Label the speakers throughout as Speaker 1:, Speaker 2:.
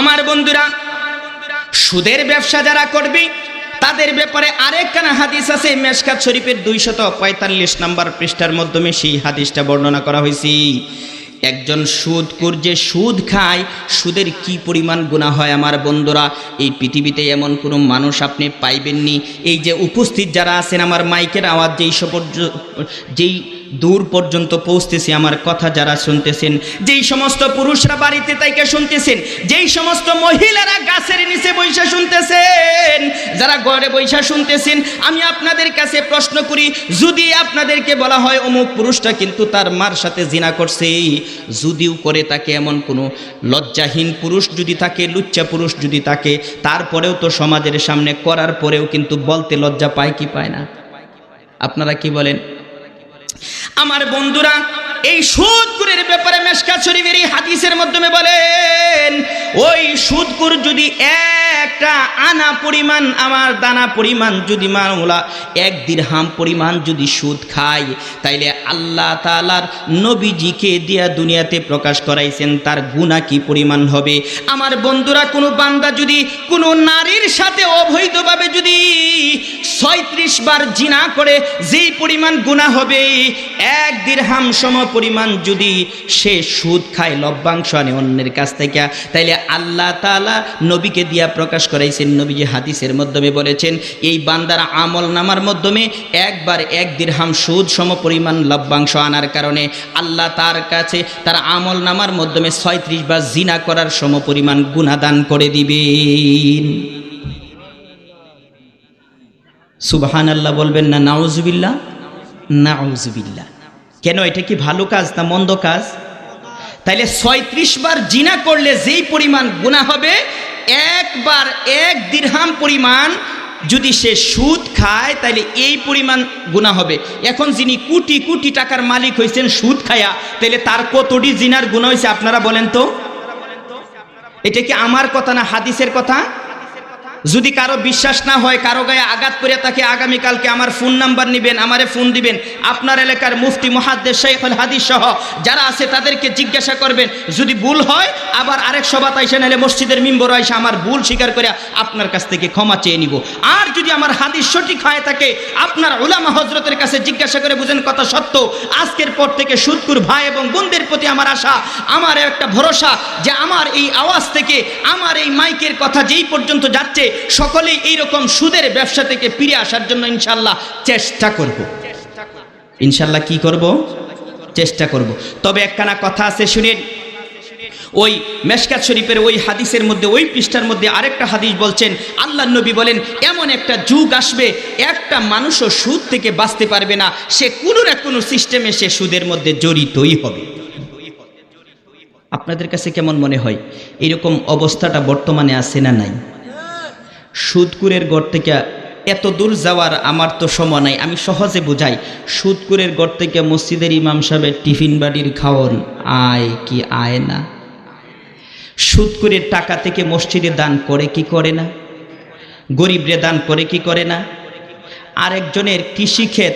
Speaker 1: আমার বন্ধুরা, সুদের ব্যবসা যারা করবে, তাদের ব্যাপারে আরেকখানা হাদিস আছে, মেশকাত শরীফের দুইশত পঁয়তাল্লিশ নাম্বার পৃষ্ঠার মাধ্যমে সেই হাদিসটা বর্ণনা করা হয়েছে। একজন সুদকুর যে সুদ খায়, সুদের কি পরিমাণ গুণা হয় আমার বন্ধুরা? এই পৃথিবীতে এমন কোনো মানুষ আপনি পাইবেননি? এই যে উপস্থিত যারা আছেন, আমার মাইকের আওয়াজ যেই সপর্য যেই দূর পর্যন্ত পৌঁছতেছি, আমার কথা যারা শুনতেছেন, যেই সমস্ত পুরুষরা বাড়িতে তাইকে শুনতেছেন, যেই সমস্ত মহিলারা গাছের নিচে বৈশা শুনতেছেন, যারা ঘরে বৈশা শুনতেছেন, আমি আপনাদের কাছে প্রশ্ন করি, যদি আপনাদেরকে বলা হয় অমুক পুরুষটা কিন্তু তার মার সাথে জিনা করছে, যদিও করে তাকে এমন কোনো লজ্জাহীন পুরুষ যদি থাকে, লুচ্চা পুরুষ যদি থাকে, তারপরেও তো সমাজের সামনে করার পরেও কিন্তু বলতে লজ্জা পায় কি পায় না? আপনারা কি বলেন? আমার বন্ধুরা, এই সুদকুরের ব্যাপারে মেশকা শরীফের এই হাদিসের মাধ্যমে বলেন, ওই সুদকুর যদি একটা আনা পরিমাণ, আমার দানা পরিমাণ যদি মামলা, এক দিরহাম পরিমাণ যদি সুদ খায়, তাইলে আল্লাহ তালার নবীজিকে দিয়া দুনিয়াতে প্রকাশ করাইছেন, তার গুণা কি পরিমাণ হবে? আমার বন্ধুরা, কোনো বান্দা যদি, কোনো নারীর সাথে অবৈধভাবে যদি ছয়ত্রিশ বার জিনা করে যেই পরিমাণ গুণা হবে, এক দিরহাম সম পরিমাণ যদি সে সুদ খায়, লভ্যাংশ আনে অন্যের কাছ থেকে। তাইলে আল্লাহ তালা নবীকে দিয়া প্রকাশ করাইছেন, নবীজি হাদিসের মাধ্যমে বলেছেন, এই বান্দার আমল নামার মাধ্যমে একবার এক দিরহাম সুদ সম পরিমাণ লভ্যাংশ আনার কারণে আল্লাহ তার কাছে তার আমল নামার মাধ্যমে ছয়ত্রিশ বার জিনা করার সম পরিমাণ গুণাদান করে দিবেন। সুবহান আল্লাহ বলবেন না নাউজুবিল্লা নাউজুবিল্লা কেন, এটা কি ভালো কাজ না মন্দ কাজ? তাইলে ছয়ত্রিশ বার জিনা করলে যেই পরিমাণ গুণা হবে, একবার এক দিরহাম পরিমাণ যদি সে সুদ খায় তাহলে এই পরিমাণ গুণা হবে। এখন যিনি কোটি কোটি টাকার মালিক হয়েছেন সুদ খায়া তাহলে তার কতটি জিনার গুণা হয়েছে আপনারা বলেন তো? এটা কি আমার কথা না হাদিসের কথা? যদি কারও বিশ্বাস না হয়, কারও গায়ে আঘাত করে তাকে আগামীকালকে আমার ফোন নাম্বার নেবেন, আমারে ফোন দিবেন, আপনার এলাকার মুফতি, মহাদ্দেশ শেখুল হাদিস সহ যারা আছে তাদেরকে জিজ্ঞাসা করবেন, যদি ভুল হয়, আবার আরেক সভাত আইসা নাহলে মসজিদের মিম্বর আইসা আমার ভুল স্বীকার করে আপনার কাছ থেকে ক্ষমা চেয়ে নিব। আর যদি আমার হাদিস সঠিক হয় থাকে, আপনার ওলামা হজরতের কাছে জিজ্ঞাসা করে বুঝেন কথা সত্য, আজকের পর থেকে সুদকুর ভাই এবং বোনদের প্রতি আমার আশা, আমার একটা ভরসা যে আমার এই আওয়াজ থেকে, আমার এই মাইকের কথা যেই পর্যন্ত যাচ্ছে সকলেই এইরকম সুদের ব্যবসা থেকে ফিরে আসার জন্য ইনশাল্লাহ চেষ্টা করব। ইনশাল্লাহ কি করব? চেষ্টা করব। তবে একখানা কথা আছে, শুনেন। ওই মেশকাত শরীফের ওই হাদিসের মধ্যে, ওই পৃষ্ঠার মধ্যে আরেকটা হাদিস বলছেন আল্লাহ নবী বলেন, এমন একটা যুগ আসবে, একটা মানুষও সুদ থেকে বাঁচতে পারবে না, সে কোনো না কোনো সিস্টেমে সে সুদের মধ্যে জড়িতই হবে। আপনাদের কাছে কেমন মনে হয়, এরকম অবস্থাটা বর্তমানে আছে না নাই? সুদকুরের গড় থেকে এত দূর যাওয়ার আমার তো সময় নাই। আমি সহজে বুঝাই সুদকুরের গড় থেকে মসজিদের ইমাম সাহেবের টিফিন বাড়ির খাওয়ন আয় কি আয় না? সুদকুরের টাকা থেকে মসজিদে দান করে কি করে না? গরিবরে দান করে কি করে না? আরেকজনের কৃষিক্ষেত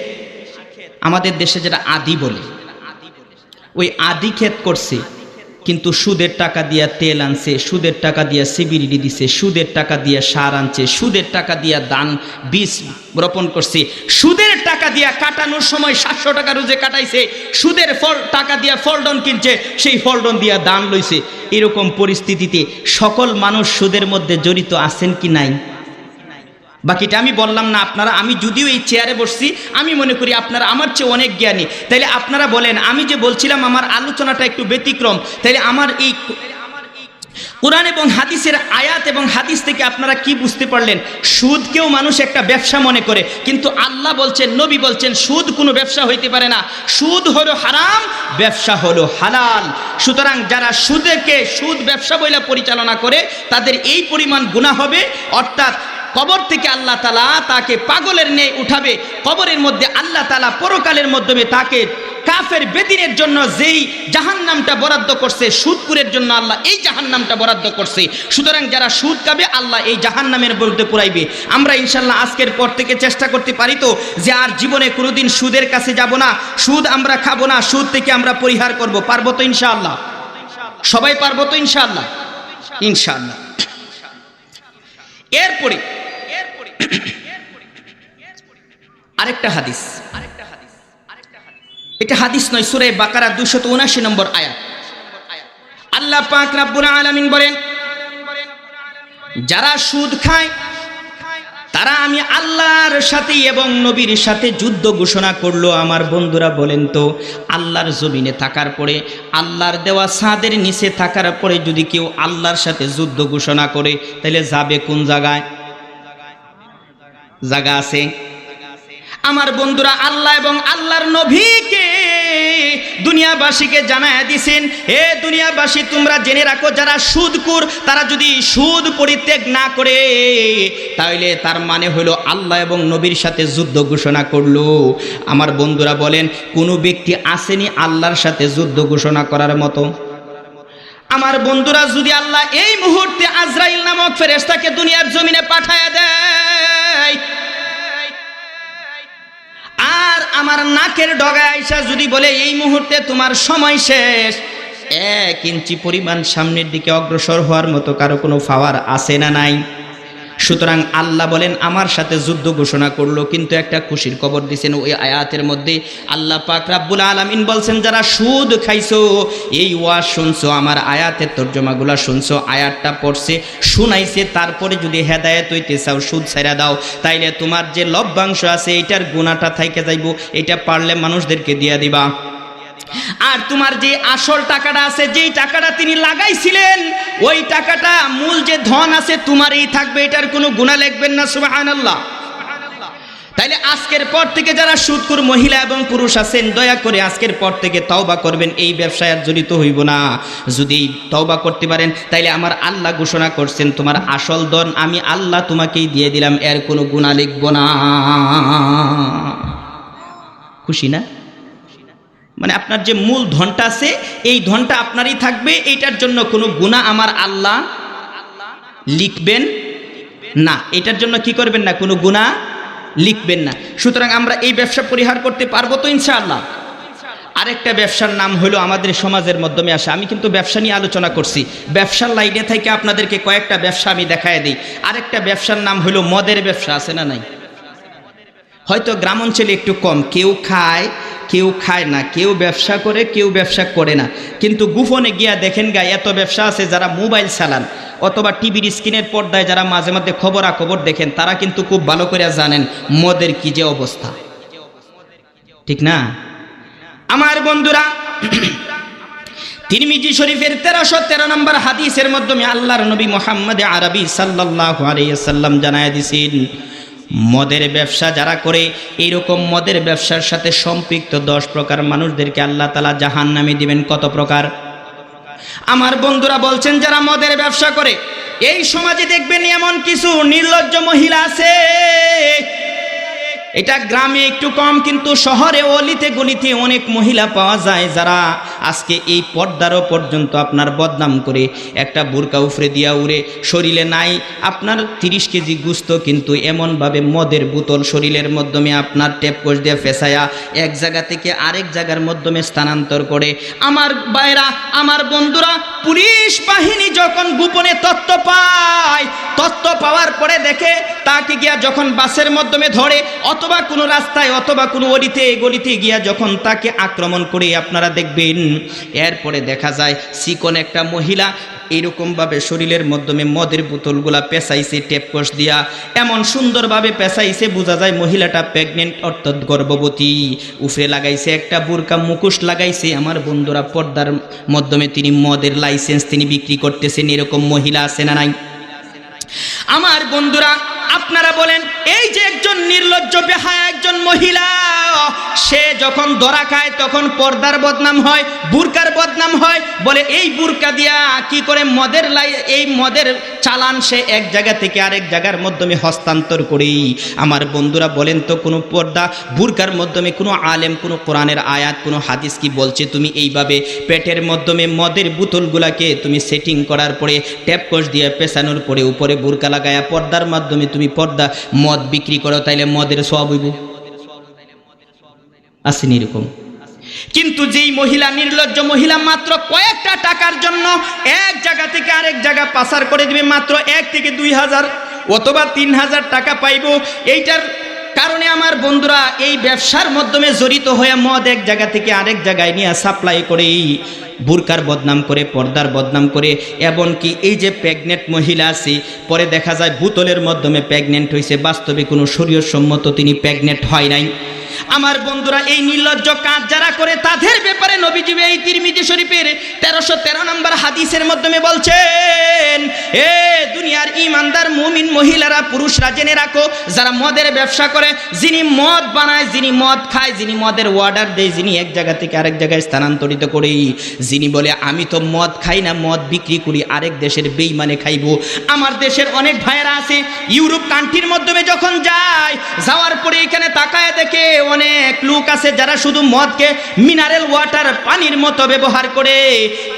Speaker 1: আমাদের দেশে যেটা আদি বলে, ওই আদি ক্ষেত করছে। কিন্তু সুদের টাকা দিয়া তেল আনছে, সুদের টাকা দিয়া সিবিরিডি দিছে, সুদের টাকা দিয়া সার আনছে, সুদের টাকা দিয়া দান, বীজ রোপণ করছে। সুদের টাকা দিয়া কাটানোর সময় সাতশো টাকা রোজে কাটাইছে, সুদের ফল, টাকা দিয়া ফলডন কিনছে, সেই ফলডন দিয়া দান লইছে। এরকম পরিস্থিতিতে সকল মানুষ সুদের মধ্যে জড়িত আছেন কি নাই? বাকিটা আমি বললাম না, আপনারা, আমি যদিও এই চেয়ারে বসছি, আমি মনে করি আপনারা আমার চেয়ে অনেক জ্ঞানী। তাইলে আপনারা বলেন, আমি যে বলছিলাম আমার আলোচনাটা একটু ব্যতিক্রম, তাইলে আমার এই কোরআন এবং হাদিসের আয়াত এবং হাদিস থেকে আপনারা কি বুঝতে পারলেন? সুদকেও মানুষ একটা ব্যবসা মনে করে, কিন্তু আল্লাহ বলছেন, নবী বলছেন, সুদ কোনো ব্যবসা হইতে পারে না। সুদ হলো হারাম, ব্যবসা হলো হালাল। সুতরাং যারা সুদকে সুদ ব্যবসা বইলা পরিচালনা করে, তাদের এই পরিমাণ গুণা হবে, অর্থাৎ কবর থেকে আল্লাহ তালা তাকে পাগলের ন্যায় উঠাবে। কবরের মধ্যে আল্লাহ তালা পরকালের মাধ্যমে তাকে কাফের বেদিনের জন্য যেই জাহান নামটা বরাদ্দ করছে সুদপুরের জন্য আল্লাহ এই জাহান নামটা বরাদ্দ করছে। সুতরাং যারা সুদ খাবে, আল্লাহ এই জাহান নামের বিরুদ্ধে পুরাইবে আমরা ইনশাল্লাহ আজকের পর থেকে চেষ্টা করতে পারি তো যে আর জীবনে কোনোদিন সুদের কাছে যাব না, সুদ আমরা খাব না, সুদ থেকে আমরা পরিহার করব। পারব তো ইনশাআল্লাহ? সবাই পারব তো ইনশাআল্লাহ? ইনশাআল্লাহ। এরপরে আরেকটা হাদিস। এটা হাদিস নয়, সুরে বাকারা দুশত উনাশি নম্বর আয়াত। আল্লাহ পাক রাব্বুল আলামিন বলেন, যারা সুদ খায়, তারা আমি আল্লাহর সাথে এবং নবীর সাথে যুদ্ধ ঘোষণা করল। আমার বন্ধুরা বলেন তো, আল্লাহর জমিনে থাকার পরে, আল্লাহর দেওয়া সাদের নিচে থাকার পরে যদি কেউ আল্লাহর সাথে যুদ্ধ ঘোষণা করে, তাহলে যাবে কোন জায়গায়? জায়গা আছে। আমার বন্ধুরা আল্লাহ এবং আল্লাহর নবীকে দুনিয়াবাসীকে জানায় দিছেন, হে দুনিয়াবাসী, তোমরা জেনে রাখো, যারা সুদকুর, তারা যদি সুদ পরিত্যাগ না করে তাহলে তার মানে হলো আল্লাহ এবং নবীর সাথে যুদ্ধ ঘোষণা করল। আমার বন্ধুরা বলেন, কোনো ব্যক্তি আসেনি আল্লাহর সাথে যুদ্ধ ঘোষণা করার মতো। আমার বন্ধুরা, যদি আল্লাহ এই মুহূর্তে আজরাইল নামক ফেরেস্তাকে দুনিয়ার জমিনে পাঠায় দেয়, আর আমার নাকের ডগায় আইসা যদি বলে, এই মুহূর্তে তোমার সময় শেষ, এক ইঞ্চি পরিমাণ সামনের দিকে অগ্রসর হওয়ার মতো কারও কোনো ফাওয়ার আছে না নাই? সুতরাং আল্লাহ বলেন, আমার সাথে যুদ্ধ ঘোষণা করল, কিন্তু একটা খুশির খবর দিছেন ওই আয়াতের মধ্যে। আল্লাহ পাক রাব্বুল আলামিন বলছেন, যারা সুদ খাইছো, এই ওয়াজ শুনছো, আমার আয়াতের তর্জমাগুলা শুনছো, আয়াতটা পড়ছে, শুনাইছে, তারপরে যদি হেদায়েত হইতে চাও, সুদ ছেড়া দাও। তাইলে তোমার যে লভ্যাংশ আছে, এটার গুণাটা থাইকে যাইব, এটা পারলে মানুষদেরকে দিয়া দিবা। আর তোমার যে আসল টাকাটা আছে, যেই টাকাটা তিনি লাগাইছিলেন, ওই টাকাটা মূল যে ধন আছে তোমারই থাকবে, এটার কোনো গুণা লিখবেন না সুবাহান আল্লাহ তাইলে আজকের পর থেকে যারা সুদকুর মহিলা এবং পুরুষ আছেন, দয়া করে আজকের পর থেকে তওবা করবেন, এই ব্যবসায় আর জড়িত হইব না। যদি তওবা করতে পারেন, তাইলে আমার আল্লাহ ঘোষণা করছেন, তোমার আসল ধন আমি আল্লাহ তোমাকেই দিয়ে দিলাম, এর কোনো গুণা লিখব না। খুশি না? মানে আপনার যে মূল ধনটা আছে, এই ধনটা আপনারই থাকবে এইটার জন্য কোনো গুণা আমার আল্লাহ লিখবেন না। এটার জন্য কি করবেন না? কোনো গুণা লিখবেন না। সুতরাং আমরা এই ব্যবসা পরিহার করতে পারব তো ইনশাআল্লাহ। আরেকটা ব্যবসার নাম হলো আমাদের সমাজের মাধ্যমে আসা। আমি কিন্তু ব্যবসা নিয়ে আলোচনা করছি। ব্যবসার লাইনে থেকে আপনাদেরকে কয়েকটা ব্যবসা আমি দেখায় দিই। আরেকটা ব্যবসার নাম হলো মদের ব্যবসা, আছে না নাই? হয়তো গ্রাম অঞ্চলে একটু কম। কেউ খায় কেউ খায় না, কেউ ব্যবসা করে, কেউ ব্যবসা করে না। কিন্তু গুফনে গিয়া দেখেন গা, এত ব্যবসা আছে যারা মোবাইল চালান, অথবা টিভির স্ক্রিনের পর্দায় যারা মাঝে মধ্যে খবরাখবর দেখেন, তারা কিন্তু খুব ভালো করে জানেন মদের কি যে অবস্থা। ঠিক না? আমার বন্ধুরা, তিরমিজি শরীফের তেরোশো তেরো নম্বর হাদিসের মাধ্যমে আল্লাহর নবী মোহাম্মদ আরবি সাল্লাহ আলিয়া সাল্লাম জানায় দিছেন মদের ব্যবসা যারা করে, এইরকম মদের ব্যবসার সাথে সম্পৃক্ত দশ প্রকার মানুষদেরকে আল্লাহ তালা জাহান নামে দিবেন কত প্রকার? আমার বন্ধুরা বলছেন, যারা মদের ব্যবসা করে, এই সমাজে দেখবেন এমন কিছু নির্লজ্জ মহিলা আছে। এটা গ্রামে একটু কম, কিন্তু শহরে অলিতে গলিতে অনেক মহিলা পাওয়া যায় যারা আজকে এই পর্দারও পর্যন্ত আপনার বদনাম করে, একটা বোরকা উফরে দিয়া উড়ে, শরীরে নাই, আপনার তিরিশ কেজি গুস্ত, কিন্তু এমনভাবে মদের বোতল শরীরের মাধ্যমে আপনার টেপ কোষ দিয়ে ফেসায়া, এক জায়গা থেকে আরেক জায়গার মাধ্যমে স্থানান্তর করে। আমার বাইরা আমার বন্ধুরা, পুলিশ বাহিনী যখন গোপনে তত্ত্ব পায় তত্ত্ব পাওয়ার পরে দেখে, তাকে গিয়া যখন বাসের মাধ্যমে ধরে অথবা কোনো রাস্তায় অথবা কোনো অলিতে গলিতে গিয়া যখন তাকে আক্রমণ করে আপনারা দেখবেন, এরপরে দেখা যায় সিকন একটা মহিলা এইরকমভাবে শরীরের মাধ্যমে মদের বোতলগুলা পেঁচাইছে টেপকস দিয়া। এমন সুন্দরভাবে পেঁচাইছে, বোঝা যায় মহিলাটা প্রেগনেন্ট অর্থাৎ গর্ভবতী। উফরে লাগাইছে একটা বোরকা, মুখোশ লাগাইছে। আমার বন্ধুরা, পর্দার মাধ্যমে তিনি মদের লাইসেন্স তিনি বিক্রি করতেছেন, এরকম মহিলা আছে না নাই? আমার বন্ধুরা আপনারা বলেন, এই যে একজন নির্লজ্জ বেহায়া একজন মহিলা, সে যখন ধরা খায়, তখন পর্দার বদনাম হয়, বুরকার বদনাম হয়। বলে, এই বুরকা দিয়া কি করে মদের লাই, এই মদের চালান সে এক জায়গা থেকে আরেক জায়গার মাধ্যমে হস্তান্তর করি? আমার বন্ধুরা বলেন তো, কোনো পর্দা, বুরকার মাধ্যমে কোনো আলেম, কোনো কোরআনের আয়াত, কোনো হাদিস কি বলছে, তুমি এইভাবে পেটের মাধ্যমে মদের বোতলগুলাকে তুমি সেটিং করার পরে ট্যাপকস দিয়ে পেছানোর পরে উপরে বুরকা লাগায়া পর্দার মাধ্যমে তুমি পর্দা, মদ বিক্রি করো, তাইলে মদের সব হইব। আসেনি এরকম। কিন্তু যেই মহিলা নির্লজ্জ মহিলা মাত্র কয়েকটা টাকার জন্য এক জায়গা থেকে আরেক জায়গা পাসার করে দিবে মাত্র এক থেকে দুই হাজার, অথবা তিন হাজার টাকা পাইব, এইটার কারণে আমার বন্ধুরা, এই ব্যবসার মাধ্যমে জড়িত হয়ে মদ এক জায়গা থেকে আরেক জায়গায় নিয়ে সাপ্লাই করেই বুরকার বদনাম করে, পর্দার বদনাম করে, এমনকি এই যে প্রেগনেন্ট মহিলা আছে, পরে দেখা যায় বোতলের মাধ্যমে প্রেগনেন্ট হয়েছে বাস্তবে কোনো শরীর সম্মত তিনি প্রেগনেন্ট হয় নাই। আমার বন্ধুরা, এই নির্লজ্জ কাজ যারা করে, তাদের ব্যাপারে নবীজীবী এই তিরমিজি শরীফের তেরোশো তেরো নম্বর হাদিসের মাধ্যমে বলছেন, এ দুনিয়ার ইমানদার মুমিন মহিলারা, পুরুষরা জেনে রাখো, যারা মদের ব্যবসা করে, যিনি মদ বানায়, যিনি মদ খায়, যিনি মদের অর্ডার দেয়, যিনি এক জায়গা থেকে আরেক জায়গায় স্থানান্তরিত করি। যিনি বলে, আমি তো মদ খাই না, মদ বিক্রি করি, আরেক দেশের বেইমানে খাইবো। আমার দেশের অনেক ভাইয়েরা আছে, ইউরোপ কান্ট্রির মাধ্যমে যখন যায়, যাওয়ার পরে এখানে তাকায় দেখে অনেক লোক আছে যারা শুধু মদকে মিনারেল ওয়াটার পানির মতো ব্যবহার করে।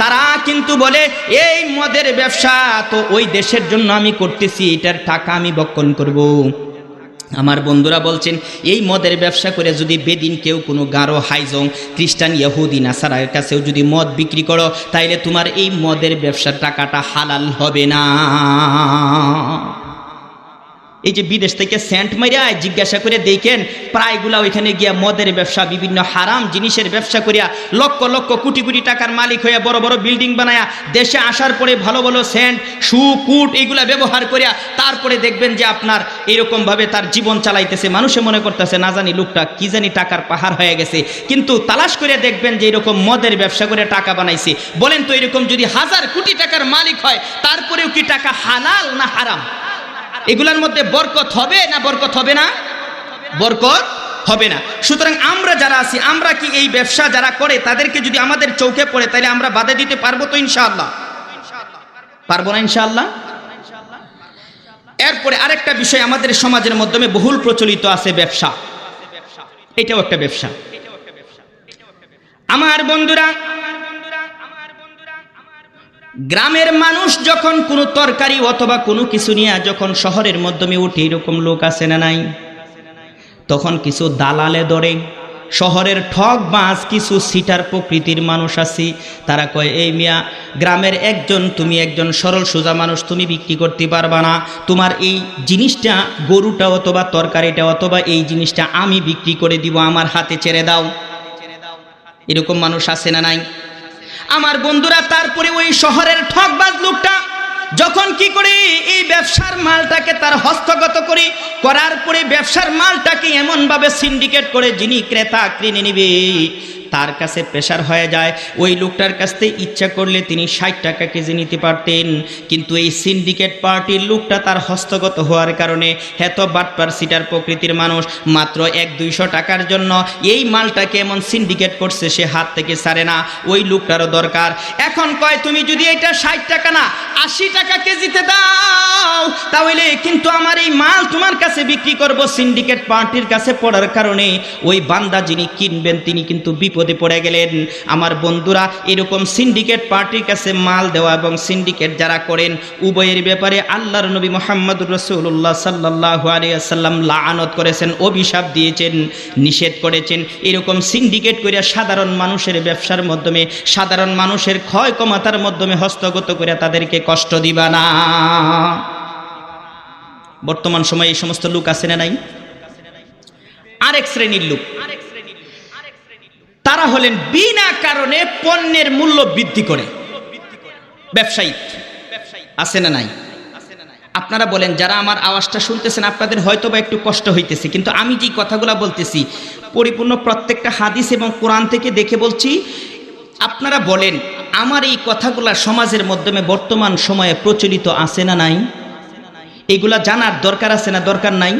Speaker 1: তারা কিন্তু বলে, এই মদের ব্যবসা তো ওই দেশের জন্য আমি করতেছি, এটার টাকা আমি বক্ষণ করব। আমার বন্ধুরা বলছেন, এই মদের ব্যবসা করে যদি বেদিন কেউ কোনো গারো, হাইজং, খ্রিস্টান, ইহুদি, নাসারার কাছেও যদি মদ বিক্রি করো, তাইলে তোমার এই মদের ব্যবসার টাকাটা হালাল হবে না এই যে বিদেশ থেকে সেন্ট মারিয়া জিজ্ঞাসা করে দেখেন, প্রায়গুলা ওইখানে গিয়া মদের ব্যবসা, বিভিন্ন হারাম জিনিসের ব্যবসা করিয়া লক্ষ লক্ষ কোটি কোটি টাকার মালিক হইয়া বড় বড় বিল্ডিং বানায়া দেশে আসার পরে ভালো ভালো সেন্ট শু কুট এইগুলা ব্যবহার করিয়া তারপরে দেখবেন যে আপনার এরকমভাবে তার জীবন চালাইতেছে। মানুষে মনে করতেছে, না জানি লোকটা কি জানি টাকার পাহাড় হয়ে গেছে। কিন্তু তালাশ করে দেখবেন যে এরকম মদের ব্যবসা করে টাকা বানাইছে। বলেন তো এরকম যদি হাজার কোটি টাকার মালিক হয়, তারপরেও কি টাকা হালাল না হারাম? এগুলোর মধ্যে বরকত হবে না বরকত হবে না? বরকত হবে না। সুতরাং আমরা যারা আছি, আমরা কি এই ব্যবসা যারা করে, তাদেরকে যদি আমাদের চৌকে পড়ে, তাহলে আমরা বাধা দিতে পারব তো ইনশাআল্লাহ? পারব না ইনশাআল্লাহ? এরপরে আরেকটা বিষয় আমাদের সমাজের মাধ্যমে বহুল প্রচলিত আছে ব্যবসা। এটাও একটা ব্যবসা। আমার বন্ধুরা গ্রামের মানুষ যখন কোনো তরকারি অথবা কোনো কিছু নিয়ে যখন শহরের মাধ্যমে উঠে এরকম লোক আছে না নাই? তখন কিছু দালালে ধরে, শহরের ঠক বাঁশ কিছু সিটার প্রকৃতির মানুষ আছে। তারা কয়, এই মিয়া, গ্রামের একজন, তুমি একজন সরল সোজা মানুষ, তুমি বিক্রি করতে পারবা না। তোমার এই জিনিসটা, গরুটা অথবা তরকারিটা অথবা এই জিনিসটা আমি বিক্রি করে দিব, আমার হাতে ছেড়ে দাও। এরকম মানুষ আছে না নাই? আমার বন্ধুরা, তারপরে ওই শহরের ঠকবাজ লোকটা যখন কি করি এই ব্যবসার মালটাকে তার হস্তগত করি, করার পরে ব্যবসার মালটাকে এমনভাবে সিন্ডিকেট করে যিনি ক্রেতা, কিনে নিবে। তার কাছে প্রেশার হয়ে যায়। ওই লোকটার কাছ থেকে ইচ্ছা করলে তিনি ষাট টাকা কেজি নিতে পারতেন। কিন্তু এই সিন্ডিকেট পার্টির লোকটা তার হস্তগত হওয়ার কারণে হেত বাটপার সিটার প্রকৃতির মানুষ। মাত্র এক দুইশো টাকার জন্য এই মালটাকে এমন সিন্ডিকেট করছে, সে হাত থেকে ছাড়ে না। ওই লোকটারও দরকার। এখন কয়, তুমি যদি এটা ষাট টাকা না, আশি টাকা কেজিতে দাও, তাহলে কিন্তু আমার এই মাল তোমার কাছে বিক্রি করব সিন্ডিকেট পার্টির কাছে পড়ার কারণে। ওই বান্দা যিনি কিনবেন, তিনি কিন্তু বিপদে পড়ে গেলেন। আমার বন্ধুরা, এরকম সিন্ডিকেট পার্টির কাছে মাল দেওয়া এবং সিন্ডিকেট যারা করেন, উভয়ের ব্যাপারে আল্লাহর নবী মোহাম্মদ রসুল্লাহ সাল্লাহ আলিয়াল্লাম লানত করেছেন, অভিশাপ দিয়েছেন, নিষেধ করেছেন। এরকম সিন্ডিকেট করিয়া সাধারণ মানুষের ব্যবসার মাধ্যমে, সাধারণ মানুষের ক্ষয় কমাতার মাধ্যমে হস্তগত করে তাদেরকে কষ্ট দিবা না। বর্তমান সময়ে এই সমস্ত লোক আছে না নাই? আরেক শ্রেণির লোক। তারা হলেন বিনা কারণে পণ্যের মূল্য বৃদ্ধি করে। ব্যবসায়ী, আছে না নাই? আপনারা বলেন, যারা আমার আওয়াজটা শুনতেছেন, আপনাদের হয়তো বা একটু কষ্ট হইতেছে, কিন্তু আমি যে কথাগুলো বলতেছি, পরিপূর্ণ প্রত্যেকটা হাদিস এবং কোরআন থেকে দেখে বলছি, আপনারা বলেন, আমার এই কথাগুলা সমাজের মাধ্যমে বর্তমান সময়ে প্রচলিত আছে না নাই? এগুলা জানার দরকার আছে না দরকার নাই?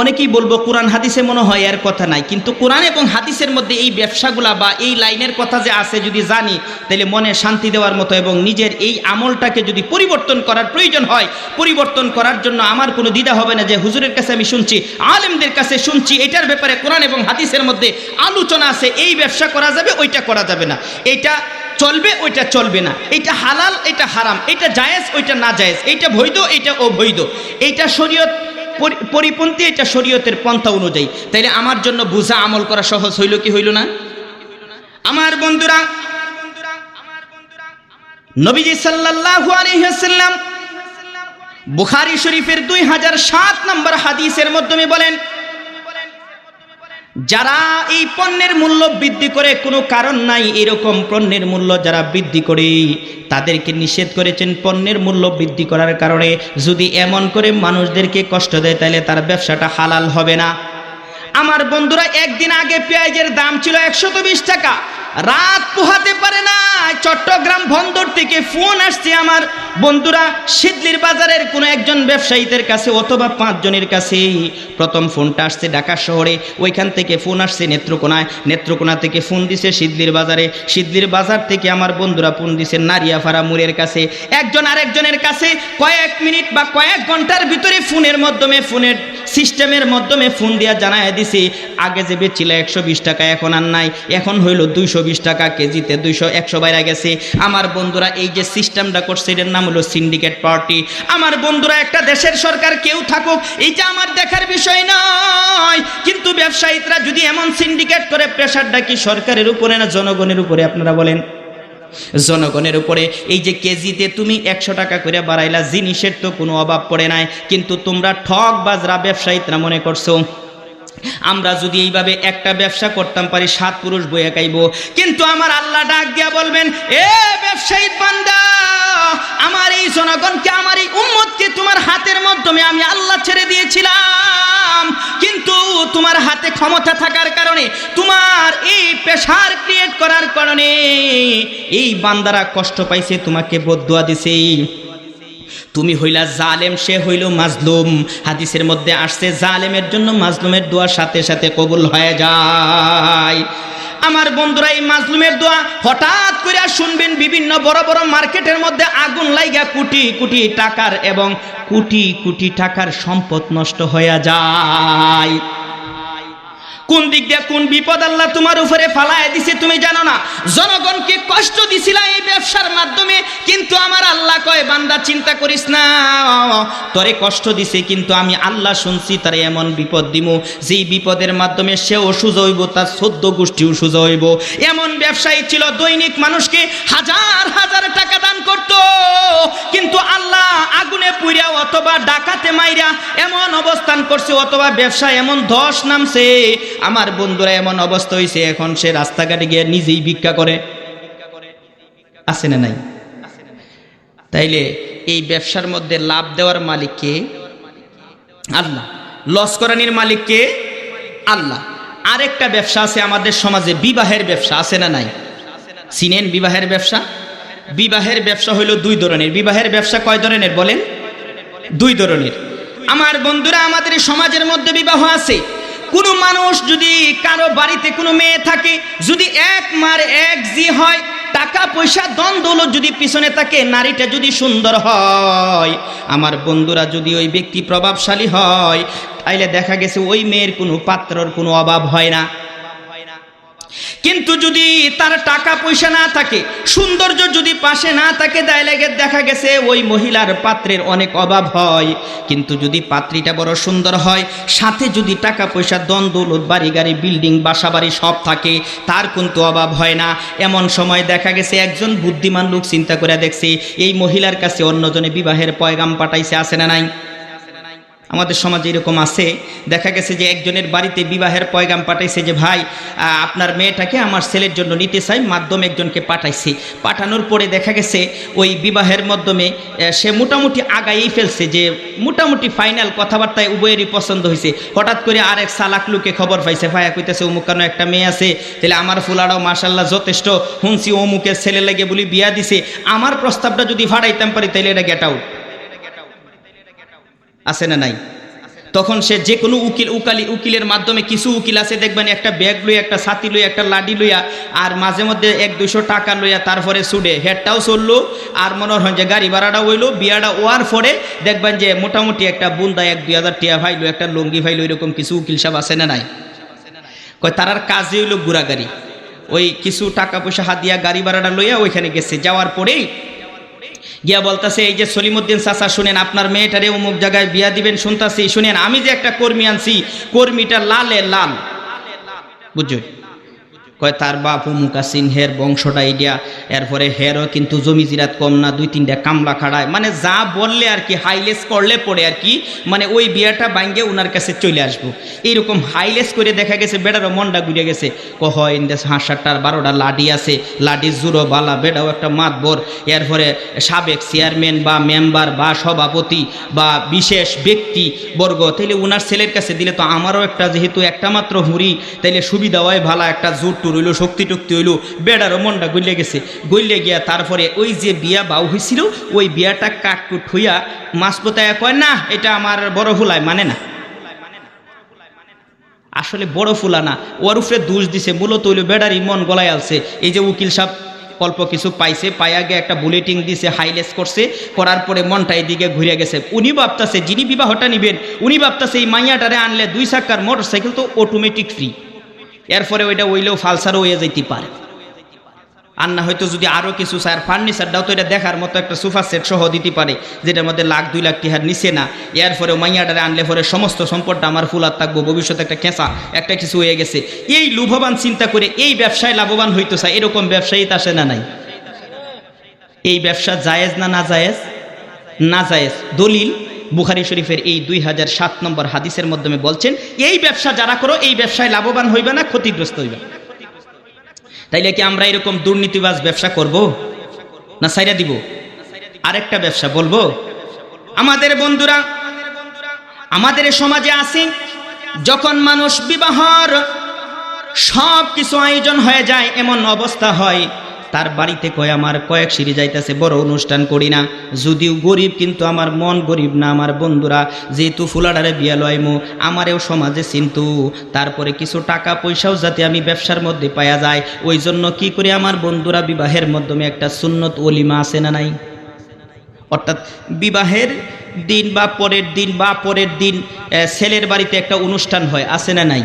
Speaker 1: অনেকেই বলব কোরআন হাদিসে মনে হয় এর কথা নাই, কিন্তু কোরআন এবং হাদিসের মধ্যে এই ব্যবসাগুলা বা এই লাইনের কথা যে আছে যদি জানি, তাহলে মনে শান্তি দেওয়ার মতো এবং নিজের এই আমলটাকে যদি পরিবর্তন করার প্রয়োজন হয়, পরিবর্তন করার জন্য আমার কোনো দ্বিধা হবে না যে হুজুরের কাছে আমি শুনছি, আলেমদের কাছে শুনছি, এটার ব্যাপারে কোরআন এবং হাদিসের মধ্যে আলোচনা আছে, এই ব্যবসা করা যাবে, ওইটা করা যাবে না। এইটা চলবে, ওইটা চলবে না। এটা হালাল, এটা হারাম। এটা জায়েজ, ওইটা না জায়েজ। এইটা বৈধ এইটা অবৈধ। এইটা শরীয়ত পরিপন্থী এটা শরীয়তের পন্থা অনুযায়ী। তাইলে আমার জন্য বুঝা আমল করা সহজ হইল কি হইল না? আমার বন্ধুরা, নবীজি সাল্লাল্লাহু আলাইহি ওয়াসাল্লাম বুখারী শরীফের দুই হাজার সাত নম্বর হাদিসের মাধ্যমে বলেন যারা এই পণ্যের মূল্য বৃদ্ধি করে, কোনো কারণ নাই এরকম পণ্যের মূল্য যারা বৃদ্ধি করে, তাদেরকে নিষেধ করেছেন পণ্যের মূল্য বৃদ্ধি করার কারণে। যদি এমন করে মানুষদেরকে কষ্ট দেয়, তাহলে তার ব্যবসাটা হালাল হবে না। আমার বন্ধুরা, একদিন আগে পেঁয়াজের দাম ছিল একশত টাকা রাত পোহাতে পারে না। চট্টগ্রাম বন্দর থেকে ফোন আসছে আমার। বন্ধুরা সিদলির বাজারের কোনো একজন ব্যবসায়ীদের কাছে অথবা পাঁচজনের কাছে। প্রথম ফোনটা আসছে ঢাকা শহরে। ওইখান থেকে ফোন আসছে নেত্রকোনায়। নেত্রকোনা থেকে ফোন দিছে সিদলির বাজারে। সিদলির বাজার থেকে আমার বন্ধুরা ফোন দিছে নারিয়াফাড়া মোড়ের কাছে। একজন আরেকজনের কাছে কয়েক মিনিট বা কয়েক ঘণ্টার ভিতরে ফোনের মাধ্যমে, ফোনের সিস্টেমের মাধ্যমে ফোন দিয়া জানায় দিছে, আগে যে বেচছিল একশো টাকা, এখন আর নাই। এখন হইল দুইশো বিশ টাকা কেজিতে দুইশো, একশো বাইরে গেছে। আমার বন্ধুরা, এই যে সিস্টেমটা করছে, এটার নাম হলো সিন্ডিকেট পার্টি। আমার বন্ধুরা, একটা দেশের সরকার কেউ থাকুক এইটা আমার দেখার বিষয় নয়। কিন্তু ব্যবসায়ীরা যদি এমন সিন্ডিকেট করে, প্রেশারটা কি সরকারের উপরে না জনগণের উপরে, আপনারা বলেন? জনগণের উপরে। এই যে কেজিতে তুমি একশো টাকা করে বাড়াইলা, জিনিসের তো কোনো অভাব পড়ে নাই। কিন্তু তোমরা ঠক বাজরা ব্যবসায়ীরা মনে করছ আমরা যদি এইভাবে একটা ব্যবসা করতাম পারি সাত পুরুষ বইয়ে খাইব। কিন্তু আমার আল্লাহ ডাক দিয়া বলবেন, এ ব্যবসায়ী বান্দা, আমার এই জনগণকে, আমার এই উম্মতকে তোমার হাতের মাধ্যমে আমি আল্লাহ ছেড়ে দিয়েছিলাম। কিন্তু তোমার হাতে ক্ষমতা থাকার কারণে, তোমার এই প্রেশার ক্রিয়েট করার কারণে এই বান্দারা কষ্ট পাইছে, তোমাকে বদুয়া দিছে। তুমি হইলা জালেম, সে হইল মাজলুম। হাদিসের মধ্যে আসছে, জালেমের জন্য মাজলুমের দোয়ার সাথে সাথে কবুল হয়ে যায়। আমার বন্ধুরা, এই মাজলুমের দোয়া হঠাৎ করে শুনবেন, বিভিন্ন বড় বড় মার্কেটের মধ্যে আগুন লাইগা কোটি কোটি টাকার এবং কোটি কোটি টাকার সম্পদ নষ্ট হয়ে যায়। কোন দিক দিয়ে কোন বিপদ আল্লাহ তোমার উপরে ফালায় দিছে তুমি জানো না? জনগণকে কষ্ট দিছিল এই ব্যবসার মাধ্যমে, কিন্তু আমার আল্লাহ কয়, বান্দা চিন্তা করিস না, তরে কষ্ট দিছে, কিন্তু আমি আল্লাহ শুনছি, তারে এমন বিপদ দিমু, যেই বিপদের মাধ্যমে সেও সুজ হইব, তার সদ্য গোষ্ঠীও সুজ হইব। এমন ব্যবসায়ী ছিল, দৈনিক মানুষকে হাজার হাজার টাকা দান করত, কিন্তু আল্লাহ আগুনে পুইরা অথবা ডাকাতে মাইরা এমন অবস্থান করছে, অথবা ব্যবসা এমন ধস নামছে আমার বন্ধুরা এমন অবস্থা হয়েছে এখন সে রাস্তাঘাটে গিয়ে নিজেই ভিক্ষা করে। আছে না নাই? তাইলে এই ব্যবসার মধ্যে লাভ দেওয়ার মালিককে আল্লাহ। লস করানির মালিককে আল্লাহ। আরেকটা ব্যবসা আছে আমাদের সমাজে, বিবাহের ব্যবসা, আছে না নাই? চিনেন বিবাহের ব্যবসা? বিবাহের ব্যবসা হইল দুই ধরনের। বিবাহের ব্যবসা কয় ধরনের বলেন? দুই ধরনের। আমার বন্ধুরা, আমাদের সমাজের মধ্যে বিবাহ আছে। কোনো মানুষ যদি কারও বাড়িতে কোনো মেয়ে থাকে, যদি এক মার এক জি হয়, টাকা পয়সা দ্বন্দ্ব যদি পিছনে থাকে, নারীটা যদি সুন্দর হয়, আমার বন্ধুরা যদি ওই ব্যক্তি প্রভাবশালী হয়, তাইলে দেখা গেছে ওই মেয়ের কোনো পাত্রর কোনো অভাব হয় না। কিন্তু যদি তার টাকা পয়সা না থাকে, সৌন্দর্য যদি পাশে না থাকে দায়লেগে দেখা গেছে ওই মহিলার পাত্রের অনেক অভাব হয়। কিন্তু যদি পাত্রীটা বড় সুন্দর হয়, সাথে যদি টাকা পয়সা দ্বন্দ্ব বাড়ি গাড়ি বিল্ডিং বাসা বাড়ি সব থাকে, তার কিন্তু অভাব হয় না। এমন সময় দেখা গেছে একজন বুদ্ধিমান লোক চিন্তা করে দেখছে, এই মহিলার কাছে অন্যজনে বিবাহের পয়গাম পাঠাইছে আসে না নাই? আমাদের সমাজে এরকম আছে। দেখা গেছে যে একজনের বাড়িতে বিবাহের পয়গাম পাঠাইছে যে, ভাই আপনার মেয়েটাকে আমার ছেলের জন্য নিতে চাই, মাধ্যমে একজনকে পাঠাইছে। পাঠানোর পরে দেখা গেছে ওই বিবাহের মাধ্যমে সে মোটামুটি আগাইয়েই ফেলছে যে, মোটামুটি ফাইনাল কথাবার্তায় উভয়েরই পছন্দ হয়েছে হঠাৎ করে আরেক সালাক লোকে খবর পাইছে, ভাইয়া, কইতেছে অমুক কেন একটা মেয়ে আছে? তাহলে আমার ফুলাটাও মার্শাল্লাহ যথেষ্ট। হুনসি অমুকের ছেলে লাগে বলি বিয়া দিছে। আমার প্রস্তাবটা যদি ফাড়াইতাম পারি, তাহলে এটা গেট আউট আছে না নাই? তখন সে যে কোনো উকিল, উকালি, উকিলের মাধ্যমে কিছু উকিল আছে, দেখবেন একটা ব্যাগ লইয়া, একটা ছাতি লইয়া, একটা লাডি লইয়া, আর মাঝে মধ্যে এক দুশো টাকা লইয়া তারপরে সুডে হেডটাও চলল, আর মনে হয় যে গাড়ি ভাড়াটা হইল, বিয়াটা ওয়ার পরে দেখবেন যে মোটামুটি একটা বুন্দা এক, দুই হাজার টিয়া ভাইলো, একটা লঙ্গি ভাইলো, এরকম কিছু উকিল সাহেব আছে না নাই? কয়, তারার কাজে হইল গুড়াগাড়ি ওই কিছু টাকা পয়সা হাত দিয়া গাড়ি ভাড়াটা লইয়া ওইখানে গেছে। যাওয়ার পরেই গিয়া বলতাছে, এই যে সলিমুদ্দিন চাচা, শুনেন, আপনার মেয়েটারে অমুক জায়গায় বিয়া দিবেন, শুনতাছি। শুনেন, আমি যে একটা কর্মী আনছি, কর্মীটা লালে লাল। বুঝছ কয়, তার বাপ মুকাসিন হের বংশটা ইডিয়া এরপরে হেরও কিন্তু জমি জিরাত কম না, দুই তিনটা কামলা খাড়ায়। মানে যা বললে আর কি, হাইলেস করলে পড়ে আর কি মানে ওই বিয়াটা ভাঙ্গে ওনার কাছে চলে আসব। এইরকম হাইলেস করে দেখা গেছে, বেড়ারও মনটা ঘুরে গেছে। কহ, ইন্দেশ হাঁস সাতটার বারোটা লাডি আছে লাডি জুরো বালা বেড়াও একটা মাতবর। এরপরে সাবেক চেয়ারম্যান বা মেম্বার বা সভাপতি বা বিশেষ ব্যক্তি বর্গ, তাইলে ওনার ছেলের কাছে দিলে তো আমারও একটা, যেহেতু একটা মাত্র হুঁড়ি, তাইলে সুবিধা হয় ভালো একটা জোর টুর হইল শক্তি টুক্তি হইল, বেড়ারও মনটা গইলে গেছে। গইলে গিয়া তারপরে ওই যে বিয়া বাউ হয়েছিল ওই বিয়াটা কাককুট হইয়া মাছ পোতায় কয়, না, এটা আমার বড় ফুলায় মানে না। আসলে বড় ফুলা না ওর উপরে দোষ দিছে, মূলত হইল বেড়ারি মন গলায় আলছে। এই যে উকিল সাহেব অল্প কিছু পাইছে, পাইয়া গিয়ে একটা বুলেটিং দিছে হাইলেস করছে, করার পরে মনটা এদিকে ঘুরে গেছে। উনি ভাবতাছে, যিনি বিবাহটা নিবেন, উনি ভাবতাছে, এই মাইয়াটারে আনলে দুই চাকার মোটর সাইকেল তো অটোমেটিক ফ্রি এরপরে ওইটা ওইলেও ফালসারও হয়ে যাইতে পারে। আর না হয়তো যদি আরও কিছু স্যার ফার্নিচারটাও তো এটা দেখার মতো একটা সোফা সেট সহ দিতে পারে, যেটার মধ্যে লাখ, দুই লাখ টিহার নিচে না। এরপরে মাইয়াটারে আনলে পরে সমস্ত সম্পদটা আমার ফুলার থাকব, ভবিষ্যতে একটা কেঁচা একটা কিছু হয়ে গেছে। এই লোভবান চিন্তা করে এই ব্যবসায় লাভবান হইতো চায় এরকম ব্যবসায়ী আসে না নাই। এই ব্যবসা জায়েজ না না জায়েজ? না জায়েজ। দলিল? বুখারি শরীফের এই দুই হাজার সাত নম্বর হাদিসের মাধ্যমে বলছেন, এই ব্যবসা যারা করো, এই ব্যবসায় লাভবান হইবে না, ক্ষতিগ্রস্ত হইবে তাইলে কি আমরা এরকম দুর্নীতিবাজ ব্যবসা করব? না সাইরা দিব? আরেকটা ব্যবসা বলব? আমাদের বন্ধুরা, আমাদের সমাজে আছে, যখন মানুষ বিবাহর সব কিছু আয়োজন হয়ে যায়, এমন অবস্থা হয় তার বাড়িতে কয়, আমার কয়েক সিঁড়ি যাইতেছে, বড় অনুষ্ঠান করি না। যদিও গরিব, কিন্তু আমার মন গরিব না, আমার বন্ধুরা। যেহেতু ফুলাডারে বিয়া লয়মু আমারেও সমাজে চিন্তু। তারপরে কিছু টাকা পয়সাও যাতে আমি ব্যবসার মধ্যে পাওয়া যায় ওই জন্য কি করে, আমার বন্ধুরা বিবাহের মাধ্যমে একটা সুন্নত অলিমা আছে না নাই? অর্থাৎ বিবাহের দিন বা পরের দিন বা পরের দিন ছেলের বাড়িতে একটা অনুষ্ঠান হয়, আছে না নাই?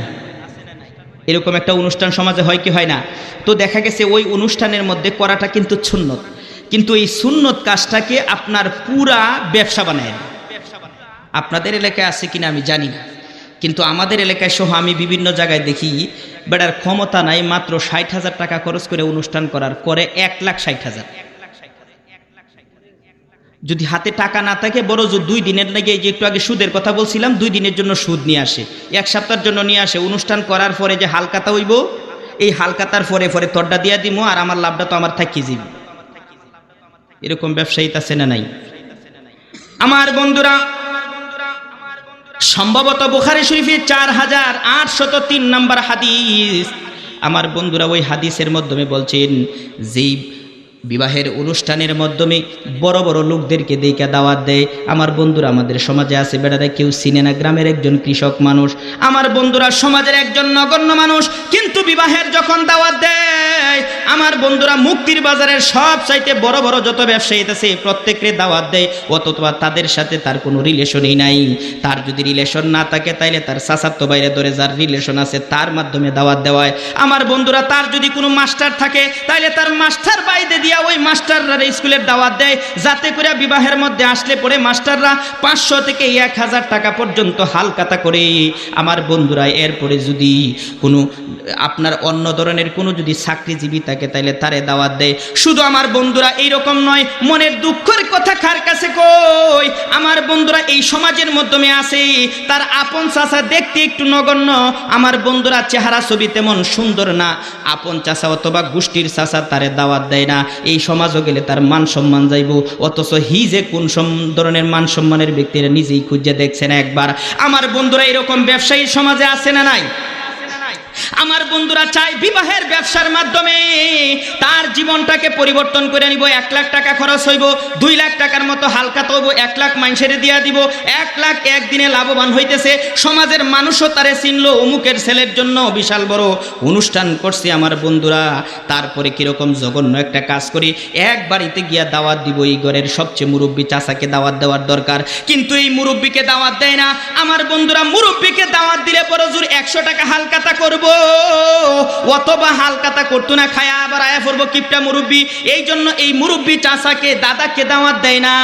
Speaker 1: এরকম একটা অনুষ্ঠান সমাজে হয় কি হয় না? তো দেখা গেছে ওই অনুষ্ঠানের মধ্যে করাটা কিন্তু সুন্নত। কিন্তু এই সুন্নত কাজটাকে আপনার পুরা ব্যবসা বানায়। আপনাদের এলাকায় আছে কিনা আমি জানি না। কিন্তু আমাদের এলাকায় সহ আমি বিভিন্ন জায়গায় দেখি, বেড়ার ক্ষমতা নাই, মাত্র ষাট হাজার টাকা খরচ করে অনুষ্ঠান করার, করে এক লাখ ষাট হাজার। যদি হাতে টাকা না থাকে, বড় যে দুই দিনের এই যে একটু আগে সুদের কথা বলছিলাম, দুই দিনের জন্য সুদ নিয়ে আসে। এক সপ্তাহের জন্য নিয়ে আসে। অনুষ্ঠান করার পরে যে হালকাতা হইব, এই হালকাতার পরে পরে তড্ডা দিয়া দিমো, আর আমার লাভটা তো আমার থাকি যাবে এরকম ব্যবসায়ী আছে না নাই? আমার বন্ধুরা, সম্ভবত বুখারি শরীফের চার হাজার আটশত তিন নম্বর হাদিস। আমার বন্ধুরা ওই হাদিসের মাধ্যমে বলছেন, যেই বিবাহের অনুষ্ঠানের মাধ্যমে বড় বড় লোকদেরকে দেখে দাওয়াত দেয়। আমার বন্ধুরা আমাদের সমাজে আছে বেড়ারা কেউ চিনে না, গ্রামের একজন কৃষক মানুষ, আমার বন্ধুরা সমাজের একজন নগণ্য মানুষ, কিন্তু বিবাহের যখন দাওয়াত দেয়, আমার বন্ধুরা মুক্তির বাজারের সব চাইতে বড় বড় যত ব্যবসায়ী আছে প্রত্যেকের দাওয়াত দেয় অতবা তাদের সাথে তার কোনো রিলেশনই নাই। তার যদি রিলেশন না থাকে, তাইলে তার সাসাত্য বাইরে ধরে যার রিলেশন আছে, তার মাধ্যমে দাওয়াত দেওয়ায়। আমার বন্ধুরা, তার যদি কোনো মাস্টার থাকে, তাইলে তার মাস্টার বাইরে দিয়া ওই মাস্টাররা স্কুলের দাওয়াত দেয়, যাতে করে বিবাহের মধ্যে আসলে পরে মাস্টাররা পাঁচশো থেকে এক হাজার টাকা পর্যন্ত হালকাতা করে। আমার বন্ধুরা, এরপরে যদি কোনো, আপনার অন্য ধরনের কোনো যদি চাকরিজীবী থাকে তাহলে তারে দাওয়াত দেয়। শুধু আমার বন্ধুরা এইরকম নয়, মনের দুঃখের কথা কার কাছে কই? আমার বন্ধুরা এই সমাজের মাধ্যমে আছে, তার আপন চাচা দেখতে একটু নগণ্য, আমার বন্ধুরা চেহারা ছবি তেমন সুন্দর না। আপন চাচা অথবা গোষ্ঠীর চাচা তারে দাওয়াত দেয় না। এই সমাজও গেলে তার মান সম্মান যাইব। অথচ হি যে কোন ধরনের মান সম্মানের ব্যক্তিরা নিজেই খুঁজে দেখছেন একবার। আমার বন্ধুরা এরকম ব্যবসায়ী সমাজে আছে না নাই? আমার বন্ধুরা চাই বিবাহের ব্যবসার মাধ্যমে। তার জীবনটাকে পরিবর্তন করে নিব, এক লাখ টাকা খরচ হইব, দুই লাখ টাকার মতো হালকা তৈব এক লাখ মাইনসেরে দিয়া দিব, এক লাখ একদিনে লাভবান হইতেছে। সমাজের মানুষও তারে চিনল, অমুকের ছেলের জন্য বিশাল বড় অনুষ্ঠান করছে আমার বন্ধুরা। তারপরে কীরকম জঘন্য একটা কাজ করি, এক বাড়িতে গিয়া দাওয়াত দিব, এই ঘরের সবচেয়ে মুরব্বী চাচাকে দাওয়াত দেওয়ার দরকার। কিন্তু এই মুরব্বীকে দাওয়াত দেয় না। আমার বন্ধুরা মুরব্বীকে দাওয়াত দিলে বড় জোর একশো টাকা হালকাতা করব। পড়ব অথবা হালকাতা করতো না, খায়া আবার আয়া পড়ব কিপটা মুরব্বী। এই জন্য এই মুরব্বী চাষাকে দাদাকে দাওয়াত দেয় না।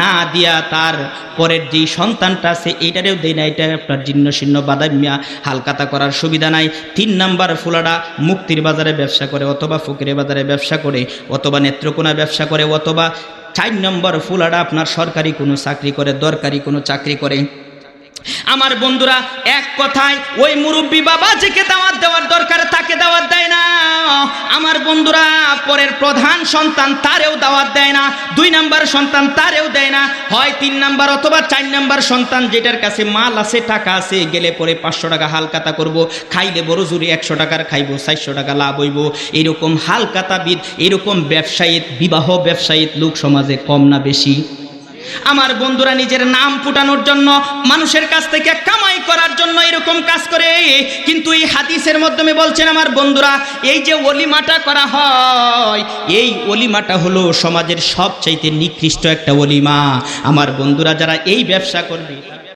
Speaker 1: না দিয়া তার পরের যেই সন্তানটা আছে, এইটারেও দেয় না, এটা আপনার জীর্ণ শীর্ণ বাদামিয়া হালকাতা করার সুবিধা নাই। তিন নাম্বার ফুলাডা মুক্তির বাজারে ব্যবসা করে, অথবা ফকিরের বাজারে ব্যবসা করে, অথবা নেত্রকোনা ব্যবসা করে, অথবা চার নম্বর ফুলাডা আপনার সরকারি কোনো চাকরি করে, দরকারি কোনো চাকরি করে। আমার বন্ধুরা, এক কথায়, ওই মুরব্বী বাবা যেকে দাওয়াত দেওয়ার দরকার, তাকে দাওয়াত দেয় না। আমার বন্ধুরা, পরের প্রধান সন্তান তারেও দাওয়াত দেয় না, দুই নাম্বার সন্তান তারেও দেয় না, হয় তিন নাম্বার অথবা চার নাম্বার সন্তান যেটার কাছে মাল আছে, টাকা আছে, গেলে পরে পাঁচশো টাকা হালকাতা করব, খাইলে বড় জুড়ি একশো টাকার খাইবো, চারশো টাকা লাভ হইব। এরকম হালকাতাবিদ, এরকম ব্যবসায়িক, বিবাহ ব্যবসায়িক লোক সমাজে কম না বেশি। আমার বন্ধুরা নিজের নাম ফুটানোর জন্য, মানুষের কাছ থেকে কামাই করার জন্য এরকম কাজ করে। কিন্তু এই হাদিসের মাধ্যমে বলছেন আমার বন্ধুরা, এই যে অলিমাটা করা হয়, এই অলিমাটা হলো সমাজের সবচাইতে নিকৃষ্ট একটা অলিমা। আমার বন্ধুরা যারা এই ব্যবসা করবে